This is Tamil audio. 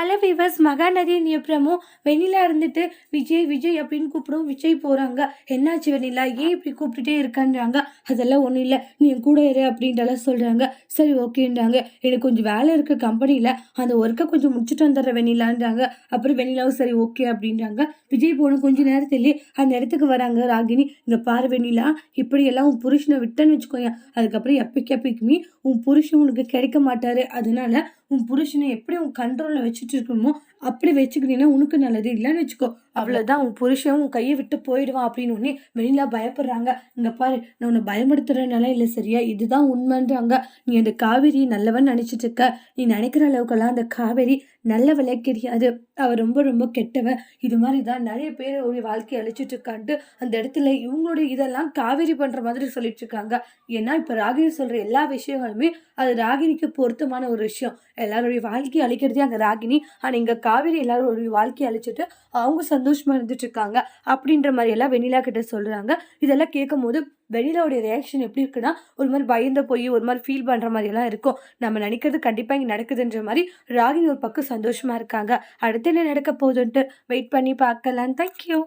ஹலோ விவஸ் மகாநதியின் அப்புறமும் வெண்ணிலா இருந்துட்டு விஜய் விஜய் அப்படின்னு கூப்பிடும் விஜய் போகிறாங்க என்னாச்சு வெண்ணிலா? ஏன் இப்படி கூப்பிட்டுட்டே இருக்கான்றாங்க? அதெல்லாம் ஒன்றும் இல்லை. நீ என் கூட இரு அப்படின்றலாம் சொல்கிறாங்க சரி ஓகேன்றாங்க. எனக்கு கொஞ்சம் வேலை இருக்குது கம்பெனியில் அந்த ஒர்க்கை கொஞ்சம் முடிச்சுட்டு வந்துடுற வெண்ணிலான்றாங்க. அப்புறம் வெண்ணிலாவும் சரி ஓகே அப்படின்றாங்க. விஜய் போன கொஞ்ச நேரத்திலே அந்த இடத்துக்கு வராங்க ராகினி. இங்கே பாரு வெண்ணிலா இப்படியெல்லாம் உன் புருஷனை விட்டேன்னு வச்சுக்கோங்க அதுக்கப்புறம் எப்பைக்கு எப்பைக்குமே உன் புருஷன் உனக்கு கிடைக்க மாட்டார். அதனால உன் புருஷனை எப்படி உன் கண்ட்ரோலில் வச்சுட்டு இருக்கணுமோ அப்படி வச்சுக்கிட்டீங்கன்னா உனக்கு நல்லது இல்லைன்னு வச்சுக்கோ. அவ்வளோதான் உன் புருஷன் உன் கையை விட்டு போயிடுவான் அப்படின்னு உடனே வெளியில பயப்படுறாங்க. இங்கே பாரு நான் உன்னை பயமுடுத்துறதுனால இல்லை சரியா? இதுதான் உண்மைன்றாங்க. நீ அந்த காவேரி நல்லவன் நினச்சிட்டு இருக்க. நீ நினைக்கிற அளவுக்கெல்லாம் அந்த காவேரி நல்லவளே கிடையாது. அவ ரொம்ப ரொம்ப கெட்டவ இது மாதிரி தான் நிறைய பேர் ஒரு வாழ்க்கையை அழிச்சிட்டு இருக்கான்ட்டு அந்த இடத்துல இவங்களுடைய இதெல்லாம் காவேரி பண்ணுற மாதிரி சொல்லிட்டு இருக்காங்க. ஏன்னா இப்போ ராகினி சொல்கிற எல்லா விஷயங்களுமே அது ராகினிக்கு பொருத்தமான ஒரு விஷயம். எல்லாருடைய வாழ்க்கையை அழிக்கிறதே அங்கே ராகினி. ஆனால் இங்கே காவேரி எல்லாருடைய வாழ்க்கையை அழிச்சிட்டு அவங்க சந்தோஷமாக இருந்துட்டு இருக்காங்க அப்படின்ற மாதிரி எல்லாம் வெண்ணிலா கிட்ட சொல்கிறாங்க இதெல்லாம் கேட்கும் போது வெண்ணிலாவுடைய ரியாக்ஷன் எப்படி இருக்குன்னா ஒரு மாதிரி பயந்து போய் ஒரு மாதிரி ஃபீல் பண்ணுற மாதிரி எல்லாம் இருக்கும். நம்ம நினைக்கிறது கண்டிப்பாக இங்கே நடக்குதுன்ற மாதிரி ராகினி ஒரு பக்கம் சந்தோஷமாக இருக்காங்க. அடுத்து என்ன நடக்க போகுதுன்ட்டு வெயிட் பண்ணி பார்க்கலாம். தேங்க்யூ